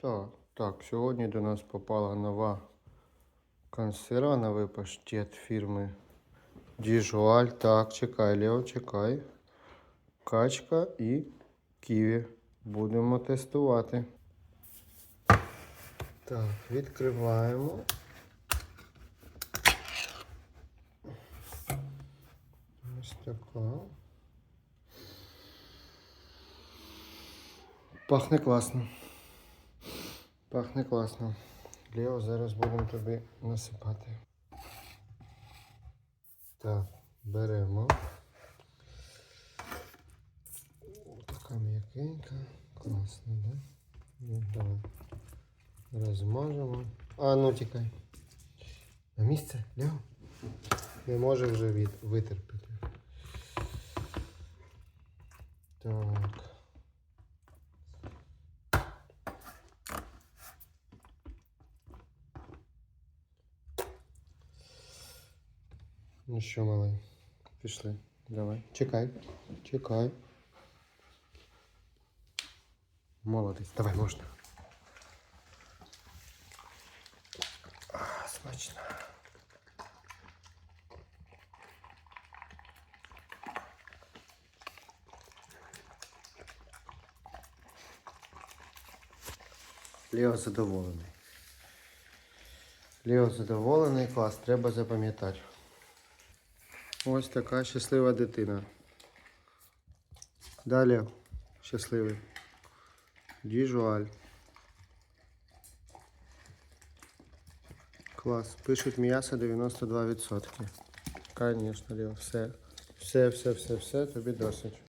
Так, так, сьогодні до нас попала нова консерва, новий паштет фірми Діжуаль. Так, чекай, Лео, чекай. Качка і ківі. Будемо тестувати. Так, відкриваємо. Ось така. Пахне класно. Пахне класно. Лео, зараз будемо тобі насипати. Так, беремо. Така м'якенька. Класно, да? Ну, давай. Розмажемо. А, ну тікай. На місце, Лео? Не може вже від... витерпіти. Так. Ну що, малий, пішли. Давай. Чекай. Чекай. Молодець. Давай, можна. А, смачно. Лео задоволений. Лео задоволений, клас, треба запам'ятати. Ось така щаслива дитина. Далі щасливий. Діжуаль. Клас. Пишуть м'ясо 92%. Звісно, Лео. Все. Все, все, все, все, тобі досить.